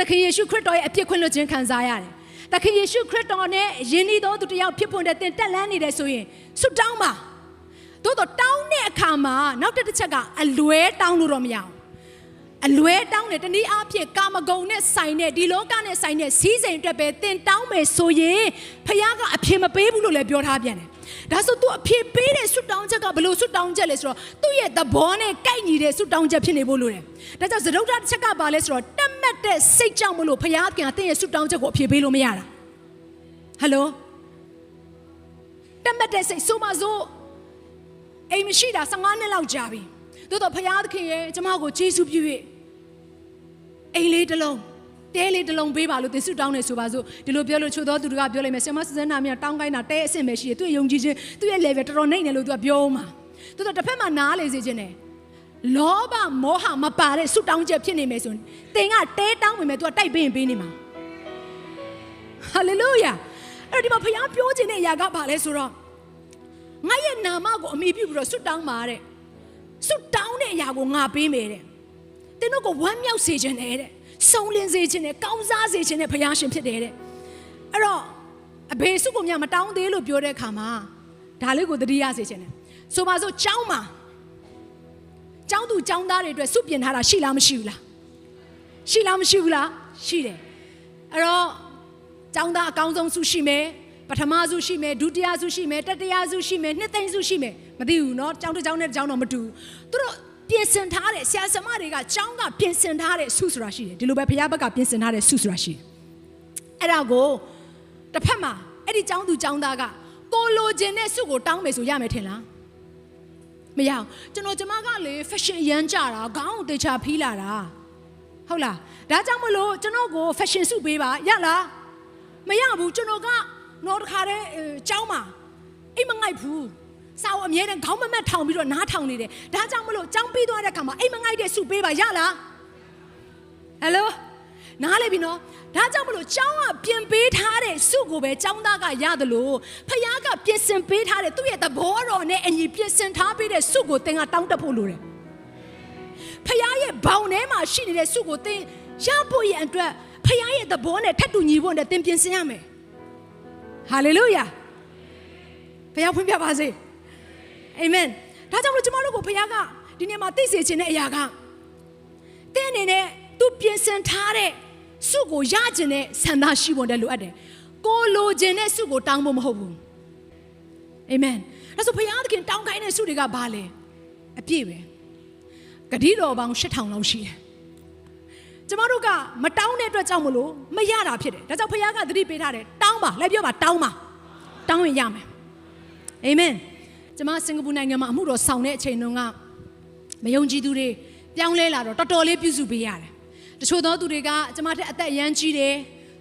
သခင်ယေရှုခရစ်တော်ရဲ့အပြစ်ခွင့်လွှတ်ခြင်းခံစားရတယ်။သခင်ယေရှုခရစ်တော်နဲ့ယဉ်ဤသောသူတစ်ယောက်ဖြစ်ဖွယ်တဲ့သင်တက်လန်းနေတယ်ဆိုရင်ဆုတောင်းပါ။သို့တော့တောင်းတဲ့အခါမှာနောက်တစ်ချက်ကအလွဲတောင်းလို့တော့မရအောင်။အလွဲတောင်းတယ်တနည်းအားဖြင့်ကာမဂုဏ်နဲ့ဆိုင်တဲ့ဒီလောကနဲ့ဆိုင်တဲ့စီးစိမ်အတွက်ပဲသင်တောင်းမယ်ဆိုရင်ဖခင်ကအဖြေမပေးဘူးလို့လည်းပြောထားပြန်တယ်။ ဒါဆို तू အဖြေပေးတဲ့ဆုတောင်းချက်ကဘယ်လိုဆုတောင်းချက်လဲဆိုတော့သူ့ရဲ့သဘောနဲ့ကိုက်ညီတဲ့ဆုတောင်းချက်ဖြစ်နေဖို့လိုတယ်။ဒါကြောင့်သရုပ်တစ်ချက်ကဘာလဲဆိုတော့တက်မတ်တဲ့စိတ်ကြောင့်မလို့ဖခင်ကသင်ရဲ့ဆုတောင်းချက်ကိုအဖြေပေးလို့မရတာ။ဟယ်လိုတက်မတ်တဲ့စိတ်ဆိုပါစို့အိမ်မရှိတာ15နှစ်လောက်ကြာပြီ။သို့တော့ဖခင်သခင်ရဲ့ကျမကိုယေရှုပြု၍အိမ်လေးတစ်လုံး တဲလေးတစ်လုံးပေးပါလို့သင်ဆုတောင်းနေဆိုပါစို့ဒီလိုပြောလို့ချို့သောသူတွေကပြောလိုက်မယ်ဆရာမစစနာမြတောင်းကိုင်းတာတဲအဆင့်ပဲရှိတယ်သူ့ရဲ့ယုံကြည်ခြင်းသူ့ရဲ့ level တော်တော်နှိမ့်တယ်လို့သူကပြောမှာသို့တော့တစ်ဖက်မှာနားလေစေခြင်းနဲ့လောဘမောဟမပါတဲ့ဆုတောင်းချက်ဖြစ်နေမယ်ဆိုရင်သင်ကတဲတောင်းပေမဲ့သူကတိုက်ပေးရင်ပေးနေမှာဟာလေလုယာအဲ့ဒီမှာဖခင်ပြောခြင်းတဲ့အရာကဘာလဲဆိုတော့ငါရဲ့နာမကိုအမိပြုပြီးတော့ဆုတောင်းပါတဲ့ဆုတောင်းတဲ့အရာကိုငါပေးမယ်တဲ့သင်တို့ကိုဝမ်းမြောက်စေခြင်းနဲ့တဲ့ ဆုံးလင်းစေခြင်းနဲ့ကောင်းစားစေခြင်းနဲ့ဘုရားရှင်ဖြစ်တယ်တဲ့အဲ့တော့အဘေစုကမြမတောင်းသေးလို့ပြောတဲ့အခါမှာဒါလေးကိုသတိရစေခြင်းနဲ့ဆိုပါစို့ကျောင်းမှာကျောင်းသူကျောင်းသားတွေအတွက်စုပြင်ထားတာရှိလားမရှိဘူးလားရှိလားမရှိဘူးလားရှိတယ်အဲ့တော့ကျောင်းသားအကောင်းဆုံးစုရှိမယ်ပထမစုရှိမယ်ဒုတိယစုရှိမယ်တတိယစုရှိမယ်နှစ်သိန်းစုရှိမယ်မသိဘူးเนาะကျောင်းတစ်ကျောင်းနဲ့တစ်ကျောင်းတော့မတူဘူးသူတို့ ပြင်ဆင်ထားတဲ့ဆရာစမတွေကចောင်းကပြင်ဆင်ထားတဲ့စုဆိုတာရှိတယ်ဒီလိုပဲဘုရားဘက်ကပြင်ဆင်ထားတဲ့စုဆိုတာရှိတယ်အဲ့ဒါကိုတစ်ဖက်မှာအဲ့ဒီចောင်းသူចောင်းသားကကိုလိုချင်တဲ့စုကိုတောင်းမယ်ဆိုရမယ်ထင်လားမရအောင်ကျွန်တော်ကျမကလေ fashion ရမ်းကြတာခေါင်းကိုတေချာဖီးလာတာဟုတ်လားဒါကြောင့်မလို့ကျွန်တော်ကို fashion စုပေးပါရလားမရဘူးကျွန်တော်ကတော့တစ်ခါတည်းကျောင်းမှာအိမ်မငိုက်ဘူး စာအုပ်အမြဲတမ်းခေါင်းမမက်ထောင်ပြီးတော့နားထောင်နေတယ်ဒါကြောင့်မလို့ကျောင်းပြီးသွားတဲ့အခါမှာအိမ်မငိုက်တဲ့စုပေးပါရလားဟယ်လိုနားလေပြီနော်ဒါကြောင့်မလို့ကျောင်းကပြင်ပေးထားတဲ့စုကိုပဲကျောင်းသားကရတယ်လို့ဖခင်ကပြင်ဆင်ပေးထားတဲ့သူ့ရဲ့သဘောတော်နဲ့အညီပြင်ဆင်ထားပေးတဲ့စုကိုသင်ကတောင်းတဖို့လိုတယ်ဖခင်ရဲ့ဘောင်ထဲမှာရှိနေတဲ့စုကိုသင်ရဖို့ရန်အတွက်ဖခင်ရဲ့သဘောနဲ့ထပ်တူညီဖို့နဲ့သင်ပြင်ဆင်ရမယ်ဟာလေလုယာဘုရားဖွင့်ပြပါစေ အာမင်ဒါကြောင့်မလို့ကျမတို့ကိုဘုရားကဒီနေ့မှာသိစေခြင်းတဲ့အရာကတင်းအနေနဲ့သူပြင်ဆင်ထားတဲ့စုကိုရခြင်းနဲ့ဆန္ဒရှိဖို့တည်းလိုအပ်တယ်ကိုလိုခြင်းနဲ့စုကိုတောင်းဖို့မဟုတ်ဘူးအာမင်ဒါဆိုဘုရားသခင်တောင်းခိုင်းတဲ့စုတွေကဘာလဲအပြည့်ပဲဂတိတော်ပေါင်း8000လောက်ရှိတယ်ကျမတို့ကမတောင်းတဲ့အတွက်ကြောင့်မလို့မရတာဖြစ်တယ်ဒါကြောင့်ဘုရားကသတိပေးထားတယ်တောင်းပါလည်းပြောပါတောင်းပါတောင်းရင်ရမယ်အာမင် ကျမစင်ကာပူနိုင်ငံမှာအမှုတော်ဆောင်တဲ့အချိန်တုန်းကမယုံကြည်သူတွေပြောင်းလဲလာတော့တော်တော်လေးပြုစုပေးရတယ်တချို့သောသူတွေကကျမထက်အသက်အရမ်းကြီးတယ်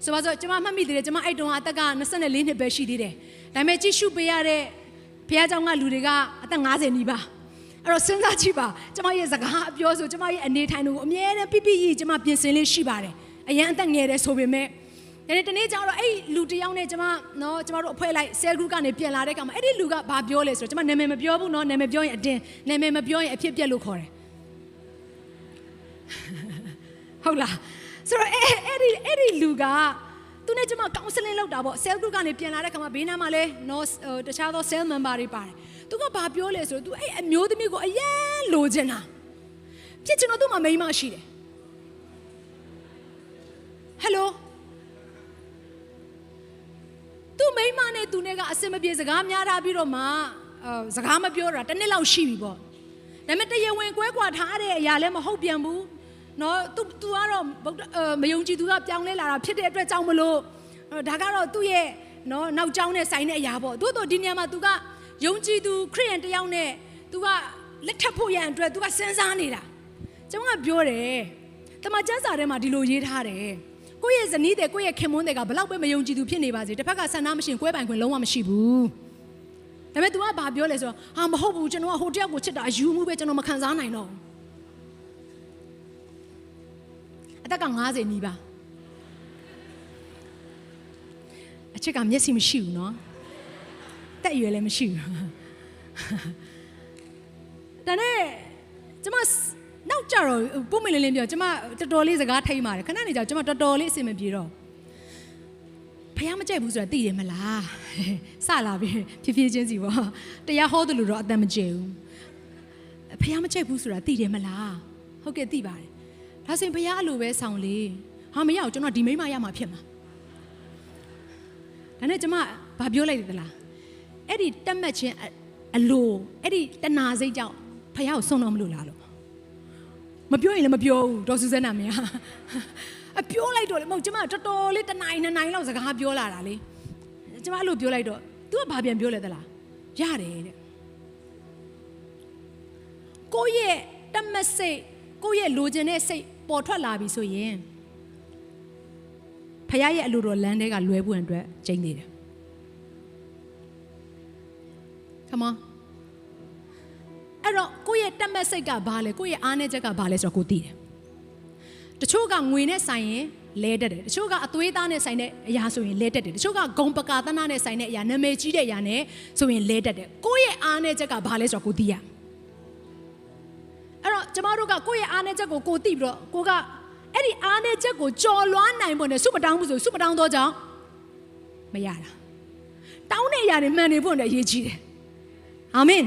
ဆိုပါစို့ကျမမှတ်မိသေးတယ်ကျမအဲ့တုန်းကအသက်က24နှစ်ပဲရှိသေးတယ်ဒါပေမဲ့ကြည့်ရှုပေးရတဲ့ဘုရားကျောင်းကလူတွေကအသက်50နီးပါးအဲ့တော့စဉ်းစားကြည့်ပါကျမရဲ့စကားအပြောဆိုကျမရဲ့အနေထိုင်တွေကိုအမြဲတမ်းပြပြကြီးကျမပြင်ဆင်လေးရှိပါတယ်အရန်အသက်ငယ်တယ်ဆိုပေမဲ့ ဒီနေ့တနေ့ကျတော့အဲ့လူတယောက်နဲ့ကျမနော်ကျမတို့အဖွဲလိုက် cell group ကနေပြန်လာတဲ့အခါမှာအဲ့ဒီလူကဘာပြောလဲဆိုတော့ကျမနာမည်မပြောဘူးနော်နာမည်ပြောရင်အတင်းနာမည်မပြောရင်အဖြစ်ပြက်လို့ခေါ်တယ်ဟုတ်လားဆိုတော့အဲ့အဲ့ဒီအဲ့ဒီလူကသူနဲ့ကျမ counseling လုပ်တာပေါ့ cell group ကနေပြန်လာတဲ့အခါမှာဘေးနားမှာလဲနော်တခြားသော cell member တွေပါတယ်သူကဘာပြောလဲဆိုတော့ तू အဲ့အမျိုးသမီးကိုအယမ်းလိုချင်တာဖြစ်ချင်တော့သူ့မှာမိန်းမရှိတယ်ဟယ် န်းမနဲ့သူနဲ့ကအစင်မပြေစကားများထားပြီးတော့မှအဲစကားမပြောတာတစ်နှစ်လောက်ရှိပြီပေါ့ဒါပေမဲ့တရားဝင်ကွဲကွာထားတဲ့အရာလည်းမဟုတ်ပြန်ဘူးနော်သူသူကတော့မယုံကြည်သူကပြောင်းလဲလာတာဖြစ်တဲ့အတွက်ကြောင့်မလို့ဒါကတော့သူ့ရဲ့နော်နောက်ကျောင်းနဲ့ဆိုင်တဲ့အရာပေါ့သို့တော့ဒီနေရာမှာသူကယုံကြည်သူခရိယန်တယောက်နဲ့သူကလက်ထပ်ဖို့ရန်အတွက်သူကစဉ်းစားနေတာကျွန်မကပြောတယ်တမန်ကျမ်းစာထဲမှာဒီလိုရေးထားတယ် ကိုယ့်ရဲ့ဇနီးတဲ့ကိုယ့်ရဲ့ခင်မွန်းတဲ့ကဘလောက်ပဲမယုံကြည်သူဖြစ်နေပါစေတစ်ဖက်ကဆန္ဒမရှိရင်ကွဲပိုင်ခွင့်လုံးဝမရှိဘူးဒါပေမဲ့ तू ကဘာပြောလဲဆိုတော့ဟာမဟုတ်ဘူးကျွန်တော်ကဟိုတယောက်ကိုချစ်တာအယူမှုပဲကျွန်တော်မခံစားနိုင်တော့ဘူးအသက်က90နီးပါအချက်ကမျက်စိမရှိဘူးเนาะတက်ရွယ်လည်းမရှိဘူးဒါနဲ့ကျမ နောက်ကြတော့ပုံမလင်းလင်းပြောကျမတော်တော်လေးစကားထိမ့်ပါတယ်ခဏနေကြကျမတော်တော်လေးအဆင်မပြေတော့ဖះမကြိုက်ဘူးဆိုတာသိတယ်မလားစလာပြီဖြည်းဖြည်းချင်းစီပေါ့တရားဟောတယ်လို့တော့အတန်မကျေဘူးဖះမကြိုက်ဘူးဆိုတာသိတယ်မလားဟုတ်ကဲ့သိပါတယ်ဒါဆိုရင်ဖះအလိုပဲဆောင်လေဟာမရအောင်ကျွန်တော်ဒီမိမရမှာဖြစ်မှာဒါနဲ့ကျမဘာပြောလိုက်တယ်သလားအဲ့ဒီတက်မှတ်ခြင်းအအလိုအဲ့ဒီတနာစိတ်ကြောင့်ဖះကိုဆုံးတော့မလို့လားလို့ မပြောရင်လည်းမပြောဘူးဒေါ်စုစဲနာမင်းဟာအပြောလိုက်တော့လေမဟုတ်ကျမတော်တော်လေးတစ်နိုင်နှစ်နိုင်လောက်စကားပြောလာတာလေကျမအဲ့လိုပြောလိုက်တော့ तू ကဘာပြန်ပြောလဲသလားရတယ်တဲ့ကိုယ့်ရဲ့တတ်မတ်စိတ်ကိုယ့်ရဲ့လိုချင်တဲ့စိတ်ပေါ်ထွက်လာပြီဆိုရင်ဖခင်ရဲ့အလိုတော်လမ်းတွေကလွဲဖို့အတွက်ကျင်းနေတယ် Come on အဲ့တော့ကိုယ့်ရဲ့တက်မက်စိတ်ကဘာလဲကိုယ့်ရဲ့အားနည်းချက်ကဘာလဲဆိုတော့ကိုသိတယ်တချို့ကငွေနဲ့ဆိုင်ရင်လဲတက်တယ်တချို့ကအသွေးသားနဲ့ဆိုင်တဲ့အရာဆိုရင်လဲတက်တယ်တချို့ကဂုံပကာသနာနဲ့ဆိုင်တဲ့အရာနာမည်ကြီးတဲ့အရာနဲ့ဆိုရင်လဲတက်တယ်ကိုယ့်ရဲ့အားနည်းချက်ကဘာလဲဆိုတော့ကိုသိရအဲ့တော့ကျမတို့ကကိုယ့်ရဲ့အားနည်းချက်ကိုကိုသိပြီးတော့ကိုကအဲ့ဒီအားနည်းချက်ကိုကြော်လွှားနိုင်ဖို့နဲ့စုမတောင်းဘူးဆိုစုမတောင်းတော့ကြောင်းမရတာတောင်းတဲ့အရာတွေမှန်နေဖို့နဲ့အရေးကြီးတယ်အာမင်